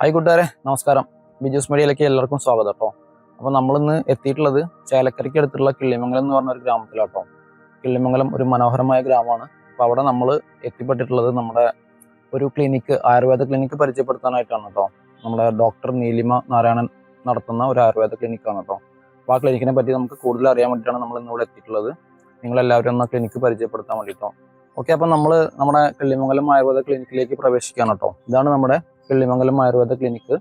Hi കൂട്ടുകാരെ. നമസ്കാരം. ബിജുസ് മീഡിയയിലേക്ക് എല്ലാവർക്കും സ്വാഗതം കേട്ടോ. അപ്പോൾ നമ്മളിന്ന് എത്തിയിട്ടുള്ളത് ചേലക്കരയ്ക്ക് അടുത്തുള്ള കിള്ളിമംഗലം എന്ന് പറഞ്ഞ ഒരു ഗ്രാമത്തിലാട്ടോ കിള്ളിമംഗലം ഒരു മനോഹരമായ ഗ്രാമമാണ്. അപ്പോൾ അവിടെ നമ്മൾ എത്തിപ്പെട്ടിട്ടുള്ളത് നമ്മുടെ ഒരു ക്ലിനിക്ക് ആയുർവേദ ക്ലിനിക്ക് പരിചയപ്പെടുത്താനായിട്ടാണ് കേട്ടോ. നമ്മുടെ ഡോക്ടർ നീലിമ നാരായണൻ നടത്തുന്ന ഒരു ആയുർവേദ ക്ലിനിക്കാണ് കേട്ടോ. അപ്പോൾ ആ ക്ലിനിക്കിനെ പറ്റി നമുക്ക് കൂടുതൽ അറിയാൻ വേണ്ടിയിട്ടാണ് നമ്മൾ ഇന്നിവിടെ എത്തിയിട്ടുള്ളത്. നിങ്ങളെല്ലാവരും ഒന്ന് ക്ലിനിക്ക് പരിചയപ്പെടുത്താൻ വേണ്ടിയിട്ടോ ഓക്കെ അപ്പോൾ നമ്മൾ നമ്മുടെ കിള്ളിമംഗലം ആയുർവേദ ക്ലിനിക്കിലേക്ക് പ്രവേശിക്കുകയാണ് കേട്ടോ. ഇതാണ് നമ്മുടെ കിള്ളിമംഗലം ആയുർവേദ ക്ലിനിക്ക്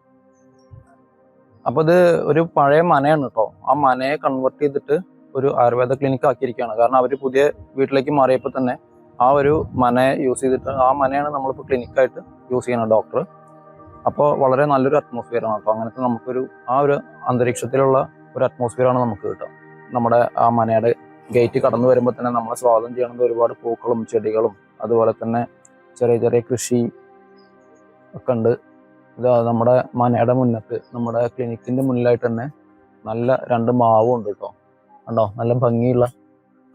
അപ്പോൾ ഇത് ഒരു പഴയ മനയാണ് കേട്ടോ ആ മനയെ കൺവെർട്ട് ചെയ്തിട്ട് ഒരു ആയുർവേദ ക്ലിനിക്ക് ആക്കിയിരിക്കുകയാണ്. കാരണം അവർ പുതിയ വീട്ടിലേക്ക് മാറിയപ്പോൾ തന്നെ ആ ഒരു മനയെ യൂസ് ചെയ്തിട്ട് ആ മനയാണ് നമ്മളിപ്പോൾ ക്ലിനിക്കായിട്ട് യൂസ് ചെയ്യുന്നത് ഡോക്ടർ അപ്പോൾ വളരെ നല്ലൊരു അറ്റ്മോസ്ഫിയറാണ് കേട്ടോ അങ്ങനത്തെ നമുക്കൊരു ആ ഒരു അന്തരീക്ഷത്തിലുള്ള ഒരു അറ്റ്മോസ്ഫിയറാണ് നമുക്ക് കിട്ടുക. നമ്മുടെ ആ മനയുടെ ഗേറ്റ് കടന്നു വരുമ്പോൾ തന്നെ നമ്മളെ സ്വാഗതം ചെയ്യണത് ഒരുപാട് പൂക്കളും ചെടികളും അതുപോലെ തന്നെ ചെറിയ ചെറിയ കൃഷി ഒക്കെ ഉണ്ട്. ഇതാ നമ്മുടെ മനയുടെ മുന്നത്ത് നമ്മുടെ ക്ലിനിക്കിന്റെ മുന്നിലായിട്ട് തന്നെ നല്ല രണ്ട് മാവും ഉണ്ട് കേട്ടോ. കണ്ടോ? നല്ല ഭംഗിയുള്ള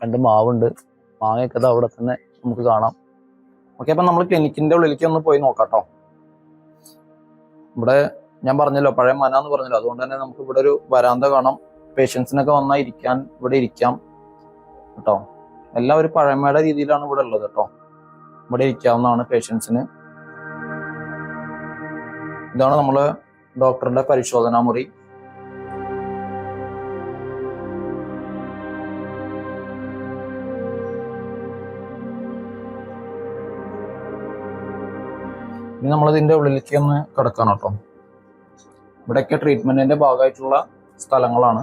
രണ്ട് മാവുണ്ട്. മാങ്ങയൊക്കെ അത് അവിടെ തന്നെ നമുക്ക് കാണാം. ഓക്കെ അപ്പം നമ്മൾ ക്ലിനിക്കിന്റെ ഉള്ളിലേക്ക് ഒന്ന് പോയി നോക്കാം കേട്ടോ. ഇവിടെ ഞാൻ പറഞ്ഞല്ലോ പഴയ മന എന്ന് പറഞ്ഞല്ലോ. അതുകൊണ്ട് തന്നെ നമുക്ക് ഇവിടെ ഒരു വരാന്ത കാണാം. പേഷ്യൻസിനൊക്കെ വന്നാൽ ഇരിക്കാൻ ഇവിടെ ഇരിക്കാം കേട്ടോ. എല്ലാം ഒരു പഴമയുടെ രീതിയിലാണ് ഇവിടെ ഉള്ളത് കേട്ടോ. ഇവിടെ ഇരിക്കാവുന്നതാണ് പേഷ്യൻസിന്. ഇതാണ് നമ്മൾ ഡോക്ടറുടെ പരിശോധനാ മുറി. ഇനി നമ്മൾ ഇതിന്റെ ഉള്ളിലേക്ക് ഒന്ന് കിടക്കണം കേട്ടോ. ഇവിടെയൊക്കെ ട്രീറ്റ്മെന്റിന്റെ ഭാഗമായിട്ടുള്ള സ്ഥലങ്ങളാണ്.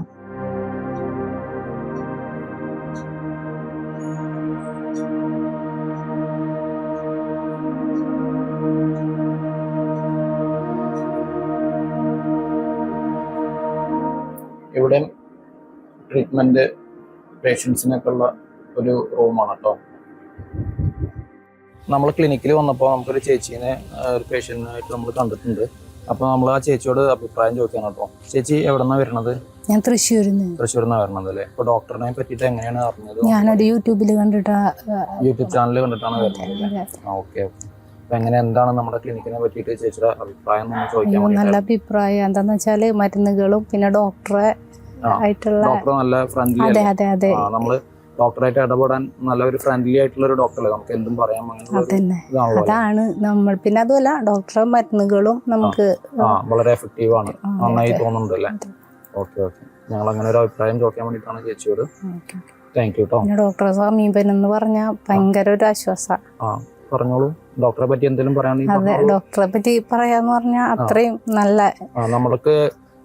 ട്രീറ്റ്മെന്റ് പേഷ്യൻസിനൊക്കെ ഉള്ള ഒരു റൂമാണ് കേട്ടോ നമ്മൾ ക്ലിനിക്കിൽ വന്നപ്പോൾ നമുക്കൊരു ചേച്ചീനെ ഒരു പേഷ്യന്റിനായിട്ട് നമ്മൾ കണ്ടിട്ടുണ്ട്. അപ്പോൾ നമ്മൾ ആ ചേച്ചിയോട് അഭിപ്രായം ചോദിക്കാൻ കേട്ടോ ചേച്ചി എവിടെ നിന്നാണ് വരണത് ഞാൻ തൃശ്ശൂരിൽ നിന്ന് തൃശ്ശൂരിൽ നിന്നാണ് വരണത് അല്ലേ? അപ്പോൾ ഡോക്ടറിനെ പറ്റിയിട്ട് എങ്ങനെയാണ് അറിഞ്ഞത്? ഞാനൊരു യൂട്യൂബിൽ കണ്ടിട്ട് യൂട്യൂബ് ചാനൽ കണ്ടിട്ടാണ് വരുന്നത് ഓക്കെ ഓക്കെ. അപ്പോൾ എങ്ങനെ എന്താണ് നമ്മുടെ ക്ലിനിക്കിനെ പറ്റിയിട്ട് ചേച്ചിയുടെ അഭിപ്രായം ചോദിക്കാൻ നല്ല അഭിപ്രായം. എന്താന്ന് വെച്ചാൽ മരുന്നുകളും പിന്നെ ഡോക്ടറെ. ആയിട്ടുള്ള ഡോക്ടർ നല്ല ഫ്രണ്ട്ലി അതെ അതെ അതെ. നമ്മൾ ഡോക്ടറായിട്ട് ഇടപെടാൻ നല്ല ഒരു ഫ്രണ്ട്ലി ആയിട്ടുള്ള ഒരു ഡോക്ടറല്ലേ നമുക്ക് എന്തും പറയാൻ അതന്നെ. അതാണ് നമ്മൾ. പിന്നെ അതുമല്ല ഡോക്ടർ മരുന്നുകളും നമുക്ക് വളരെ എഫക്റ്റീവ് ആണ്. നന്നായി തോന്നുന്നുണ്ട് അല്ലേ. Okay okay. ഞങ്ങൾ അങ്ങനെ ഒരു അഭിപ്രായം ചോദിക്കാൻ വേണ്ടിയിട്ടാണ് ചേച്ചിയോട്. താങ്ക് യു കേട്ടോ ഡോക്ടറെ സമീപനം എന്ന് പറഞ്ഞാൽ ഭയങ്കര ഒരു ആശ്വാസം. പറഞ്ഞോളൂ. ഡോക്ടറെ പറ്റി എന്തെങ്കിലും അതെ ഡോക്ടറെ പറ്റി പറയാന്ന് പറഞ്ഞാൽ അത്രയും നല്ല നമ്മൾക്ക്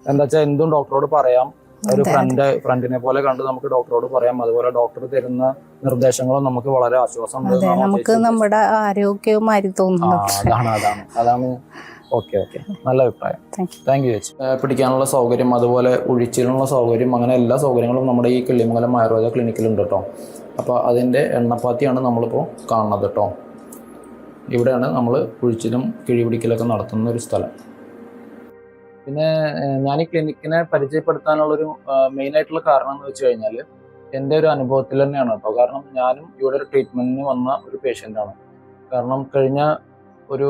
എന്താ വെച്ചാൽ എന്തും ഡോക്ടറോട് പറയാം. ഒരു ഫ്രണ്ട് ഫ്രണ്ടിനെ പോലെ കണ്ട് നമുക്ക് ഡോക്ടറോട് പറയാം. അതുപോലെ ഡോക്ടർ തരുന്ന നിർദ്ദേശങ്ങളും നമുക്ക് വളരെ ആശ്വാസം നമുക്ക് നമ്മുടെ ആരോഗ്യവുമായി തോന്നുന്നു. അതാണ് അതാണ്. അതാണ്. Okay okay. നല്ല അഭിപ്രായം. താങ്ക് യു ചേച്ചി. പിടിക്കാനുള്ള സൗകര്യം അതുപോലെ ഒഴിച്ചിലുള്ള സൗകര്യം അങ്ങനെ എല്ലാ സൗകര്യങ്ങളും നമ്മുടെ ഈ കിള്ളിമംഗലം ആയുർവേദ ക്ലിനിക്കിലുണ്ട് കേട്ടോ അപ്പോൾ അതിന്റെ എണ്ണപ്പാത്തിയാണ് നമ്മളിപ്പോൾ കാണുന്നത് കേട്ടോ ഇവിടെയാണ് നമ്മൾ കുഴിച്ചിലും കിഴിപിടിക്കലൊക്കെ നടത്തുന്ന ഒരു സ്ഥലം. പിന്നെ ഞാൻ ഈ ക്ലിനിക്കിനെ പരിചയപ്പെടുത്താനുള്ളൊരു മെയിൻ ആയിട്ടുള്ള കാരണം എന്ന് വെച്ച് കഴിഞ്ഞാൽ എന്റെ ഒരു അനുഭവത്തിൽ തന്നെയാണ് കേട്ടോ. കാരണം ഞാനും ഇവിടെ ഒരു ട്രീറ്റ്മെന്റിന് വന്ന ഒരു പേഷ്യന്റ് ആണ് കാരണം കഴിഞ്ഞ ഒരു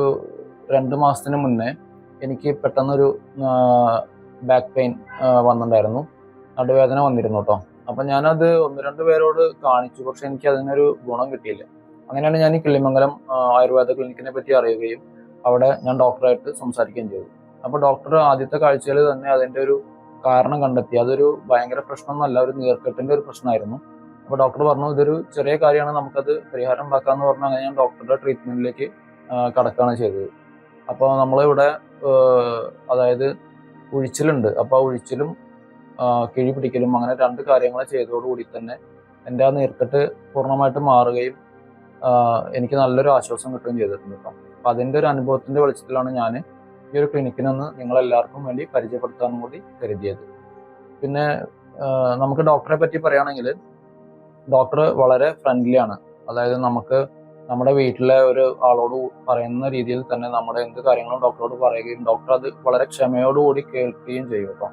രണ്ട് മാസത്തിന് മുന്നേ എനിക്ക് പെട്ടെന്നൊരു ബാക്ക് പെയിൻ വന്നിട്ടുണ്ടായിരുന്നു. നടുവേദന വന്നിരുന്നു കേട്ടോ. അപ്പം ഞാനത് ഒന്ന് രണ്ട് പേരോട് കാണിച്ചു. പക്ഷെ എനിക്ക് അതിനൊരു ഗുണം കിട്ടിയില്ല. അങ്ങനെയാണ് ഞാൻ ഈ കിള്ളിമംഗലം ആയുർവേദ ക്ലിനിക്കിനെ പറ്റി അറിയുകയും അവിടെ ഞാൻ ഡോക്ടറായിട്ട് സംസാരിക്കുകയും ചെയ്തു അപ്പോൾ ഡോക്ടർ ആദ്യത്തെ കാഴ്ചയിൽ തന്നെ അതിന്റെ ഒരു കാരണം കണ്ടെത്തി. അതൊരു ഭയങ്കര പ്രശ്നമൊന്നുമല്ല ഒരു നീർക്കെട്ടിന്റെ ഒരു പ്രശ്നമായിരുന്നു. അപ്പോൾ ഡോക്ടർ പറഞ്ഞു ഇതൊരു ചെറിയ കാര്യമാണ് നമുക്കത് പരിഹാരം ഉണ്ടാക്കാമെന്ന് പറഞ്ഞു അങ്ങനെ ഞാൻ ഡോക്ടറുടെ ട്രീറ്റ്മെന്റിലേക്ക് കടക്കുകയാണ് ചെയ്തത്. അപ്പോൾ നമ്മളിവിടെ അതായത് ഉഴിച്ചിലുണ്ട്. അപ്പോൾ ആ ഉഴിച്ചിലും കിഴി പിടിക്കലും അങ്ങനെ രണ്ട് കാര്യങ്ങൾ ചെയ്തതോടുകൂടി തന്നെ എന്റെ ആ നീർക്കെട്ട് പൂർണമായിട്ട് മാറുകയും എനിക്ക് നല്ലൊരു ആശ്വാസം കിട്ടുകയും ചെയ്തിട്ടുണ്ട് അപ്പം അതിന്റെ ഒരു അനുഭവത്തിന്റെ വെളിച്ചത്തിലാണ് ഞാൻ ഈ ഒരു ക്ലിനിക്കിനൊന്ന് നിങ്ങളെല്ലാവർക്കും വേണ്ടി പരിചയപ്പെടുത്താനും കൂടി കരുതിയത്. പിന്നെ നമുക്ക് ഡോക്ടറെ പറ്റി പറയുകയാണെങ്കിൽ ഡോക്ടർ വളരെ ഫ്രണ്ട്ലിയാണ് അതായത് നമുക്ക് നമ്മുടെ വീട്ടിലെ ഒരു ആളോട് പറയുന്ന രീതിയിൽ തന്നെ നമ്മുടെ എന്ത് കാര്യങ്ങളും ഡോക്ടറോട് പറയുകയും ഡോക്ടർ അത് വളരെ ക്ഷമയോടുകൂടി കേൾക്കുകയും ചെയ്യും കേട്ടോ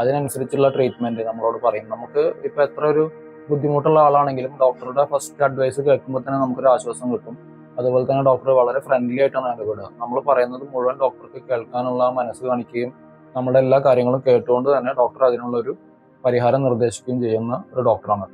അതിനനുസരിച്ചുള്ള ട്രീറ്റ്മെന്റ് നമ്മളോട് പറയും. നമുക്ക് ഇപ്പൊ എത്ര ഒരു ബുദ്ധിമുട്ടുള്ള ആളാണെങ്കിലും ഡോക്ടറുടെ ഫസ്റ്റ് അഡ്വൈസ് കേൾക്കുമ്പോൾ തന്നെ നമുക്കൊരു ആശ്വാസം കിട്ടും. അതുപോലെ തന്നെ ഡോക്ടർ വളരെ ഫ്രണ്ട്ലി ആയിട്ടാണ് ഇടപെടുക നമ്മൾ പറയുന്നത് മുഴുവൻ ഡോക്ടർക്ക് കേൾക്കാനുള്ള മനസ്സ് കാണിക്കുകയും നമ്മുടെ എല്ലാ കാര്യങ്ങളും കേട്ടുകൊണ്ട് തന്നെ ഡോക്ടർ അതിനുള്ള ഒരു പരിഹാരം നിർദ്ദേശിക്കുകയും ചെയ്യുന്ന ഒരു ഡോക്ടറാണ്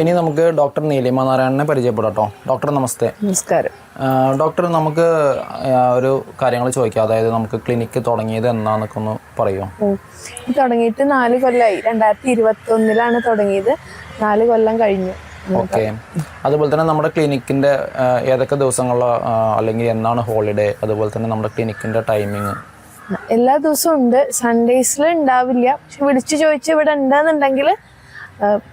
ഇനി നമുക്ക് ഡോക്ടർ നീലിമ നാരായണനെ പരിചയപ്പെടാം കേട്ടോ ഡോക്ടർ നമസ്തേ. നമസ്കാരം. ഡോക്ടർ നമുക്ക് ഒരു കാര്യങ്ങൾ ചോദിക്കാം. അതായത് നമുക്ക് ക്ലിനിക്ക് തുടങ്ങിയത് എന്നാന്നൊക്കെ ഒന്ന് പറയുമോ? തുടങ്ങിയിട്ട് നാല് കൊല്ലമായി രണ്ടായിരത്തി ഇരുപത്തി ഒന്നിലാണ് തുടങ്ങിയത്. നാല് കൊല്ലം കഴിഞ്ഞു. ഓക്കെ. അതുപോലെ തന്നെ നമ്മുടെ ക്ലിനിക്കിന്റെ ഏതൊക്കെ ദിവസങ്ങളോ അല്ലെങ്കിൽ എന്നാണ് ഹോളിഡേ? അതുപോലെ തന്നെ നമ്മുടെ ക്ലിനിക്കിന്റെ ടൈമിങ്. എല്ലാ ദിവസവും ഉണ്ട്. സൺഡേസിൽ ഉണ്ടാവില്ല. പക്ഷെ വിളിച്ചു ചോദിച്ച് ഇവിടെ ഉണ്ടെന്നുണ്ടെങ്കിൽ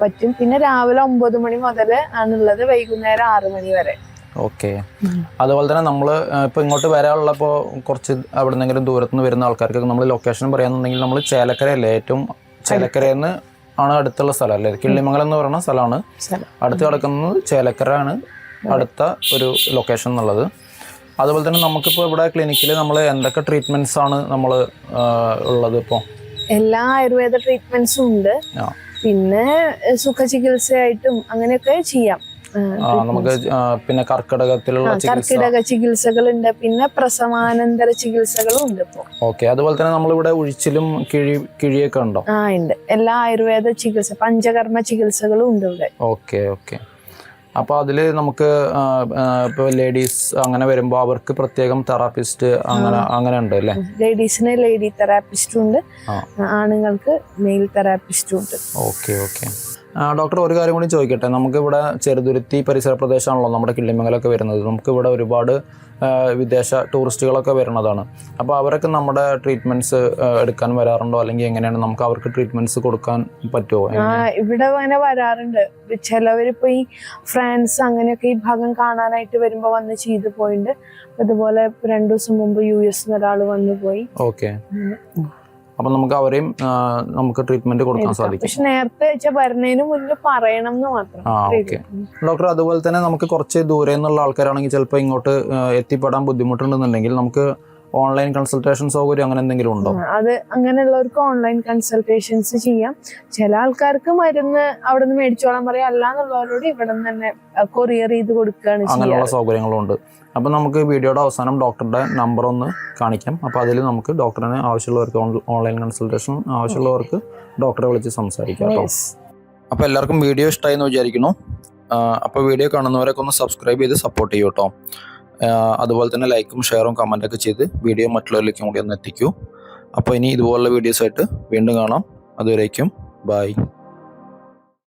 പറ്റും. പിന്നെ രാവിലെ ഒമ്പത് മണി മുതൽ ആണുള്ളത് വൈകുന്നേരം ആറ് മണി വരെ. ഓക്കെ. അതുപോലെ തന്നെ നമ്മൾ ഇപ്പോൾ ഇങ്ങോട്ട് വരാനുള്ളപ്പോൾ കുറച്ച് അവിടെ നിന്നെങ്കിലും ദൂരത്ത് നിന്ന് വരുന്ന ആൾക്കാർക്ക് നമ്മൾ ലൊക്കേഷൻ പറയാന്നുണ്ടെങ്കിൽ നമ്മൾ ചേലക്കരയല്ലേ? ഏറ്റവും ചേലക്കരയിൽ നിന്ന് ആണ് അടുത്തുള്ള സ്ഥലം അല്ലേ? കിള്ളിമംഗലം എന്ന് പറയുന്ന സ്ഥലമാണ്. സ്ഥലം. അടുത്ത് കിടക്കുന്നത് ചേലക്കര ആണ് അടുത്ത ഒരു ലൊക്കേഷൻ എന്നുള്ളത്. അതുപോലെ തന്നെ നമുക്കിപ്പോൾ ഇവിടെ ക്ലിനിക്കിൽ നമ്മൾ എന്തൊക്കെ ട്രീറ്റ്മെന്റ്സ് ആണ് നമ്മൾ ഉള്ളത് ഇപ്പോൾ എല്ലാ ആയുർവേദ ട്രീറ്റ്മെന്റ്സും ഉണ്ട്. പിന്നെ സുഖ സുഖചികിത്സയായിട്ടും അങ്ങനെയൊക്കെ ചെയ്യാം. നമുക്ക് പിന്നെ കർക്കിടകത്തിലുള്ള കർക്കിടക ചികിത്സകളുണ്ട്. പിന്നെ പ്രസവാനന്തര ചികിത്സകളും ഉണ്ട് ഓക്കെ അതുപോലെ തന്നെ നമ്മളിവിടെ ഒഴിച്ചിലും കിഴി കിഴിയൊക്കെ ഉണ്ടോ? ആ ഉണ്ട്. എല്ലാ ആയുർവേദ ചികിത്സ പഞ്ചകർമ്മ ചികിത്സകളും ഉണ്ട് ഇവിടെ. Okay okay. അപ്പോൾ അതിൽ നമുക്ക് ഇപ്പോൾ ലേഡീസ് അങ്ങനെ വരുമ്പോൾ അവർക്ക് പ്രത്യേകം തെറാപ്പിസ്റ്റ് അങ്ങനെ അങ്ങനെ ഉണ്ട് അല്ലേ? ലേഡീസിന് ലേഡി തെറാപ്പിസ്റ്റും ഉണ്ട്. ആണുങ്ങൾക്ക് മെയിൽ തെറാപ്പിസ്റ്റും ഉണ്ട്. Okay okay. ഡോക്ടർ ഒരു കാര്യം കൂടി ചോദിക്കട്ടെ. നമുക്ക് ഇവിടെ ചെറുതുരുത്തി പരിസര പ്രദേശമാണല്ലോ നമ്മുടെ കിള്ളിമംഗലൊക്കെ വരുന്നത്. നമുക്ക് ഇവിടെ ഒരുപാട് വിദേശ ടൂറിസ്റ്റുകളൊക്കെ വരുന്നതാണ്. അപ്പോൾ അവരൊക്കെ നമ്മുടെ ട്രീറ്റ്മെന്റ്സ് എടുക്കാൻ വരാറുണ്ടോ? അല്ലെങ്കിൽ എങ്ങനെയാണ് നമുക്ക് അവർക്ക് ട്രീറ്റ്മെന്റ്സ് കൊടുക്കാൻ പറ്റുമോ ഇവിടെ അങ്ങനെ വരാറുണ്ട്. ചിലവരിപ്പോ ഈ ഫ്രാൻസ് അങ്ങനെയൊക്കെ ഈ ഭാഗം കാണാനായിട്ട് വരുമ്പോൾ വന്ന് ചെയ്തു പോയിട്ടുണ്ട് അതുപോലെ രണ്ടു ദിവസം മുമ്പ് യു എസ് ഒരാൾ വന്നു പോയി. ഓക്കെ. അപ്പം നമുക്ക് അവരെയും നമുക്ക് ട്രീറ്റ്മെന്റ് കൊടുക്കാൻ സാധിക്കും. പക്ഷെ നേരത്തെ വരുന്നതിന് മുന്നേ പറയണം എന്ന് മാത്രം. ആ ഓക്കെ. ഡോക്ടർ അതുപോലെ തന്നെ നമുക്ക് കുറച്ച് ദൂരെ നിന്നുള്ള ആൾക്കാരാണെങ്കിൽ ചിലപ്പോൾ ഇങ്ങോട്ട് എത്തിപ്പെടാൻ ബുദ്ധിമുട്ടുണ്ടെന്നുണ്ടെങ്കിൽ നമുക്ക് ഓൺലൈൻ കൺസൾട്ടേഷൻ സൗകര്യം അങ്ങനെ എന്തെങ്കിലും ഉണ്ടോ? അത് അങ്ങനെയുള്ളവർക്ക് ഓൺലൈൻ കൺസൾട്ടേഷൻസ് ചെയ്യാം. ചില ആൾക്കാർക്ക് മരുന്ന് അവിടെ നിന്ന് മേടിച്ചോളാൻ പറയാം. അല്ലാന്നുള്ളവരോട് ഇവിടെ നിന്ന് തന്നെ കൊറിയർ ചെയ്ത് കൊടുക്കുകയാണ് അങ്ങനെയുള്ള ചെയ്യാറ്. സൗകര്യങ്ങളും ഉണ്ട് അപ്പം നമുക്ക് വീഡിയോയുടെ അവസാനം ഡോക്ടറുടെ നമ്പർ ഒന്ന് കാണിക്കാം. അപ്പോൾ അതിൽ നമുക്ക് ഡോക്ടറിനെ ആവശ്യമുള്ളവർക്ക് ഓൺലൈൻ കൺസൾട്ടേഷൻ ആവശ്യമുള്ളവർക്ക് ഡോക്ടറെ വിളിച്ച് സംസാരിക്കാം അപ്പോൾ എല്ലാവർക്കും വീഡിയോ ഇഷ്ടമായി എന്ന് വിചാരിക്കുന്നു. അപ്പോൾ വീഡിയോ കാണുന്നവരൊക്കെ ഒന്ന് സബ്സ്ക്രൈബ് ചെയ്ത് സപ്പോർട്ട് ചെയ്യൂ കേട്ടോ. അതുപോലെ തന്നെ ലൈക്കും ഷെയറും കമന്റൊക്കെ ചെയ്ത് വീഡിയോ മറ്റുള്ളവരിലേക്കും കൂടി ഒന്ന് എത്തിക്കൂ. അപ്പോൾ ഇനി ഇതുപോലുള്ള വീഡിയോസായിട്ട് വീണ്ടും കാണാം. അതുവരേക്കും ബൈ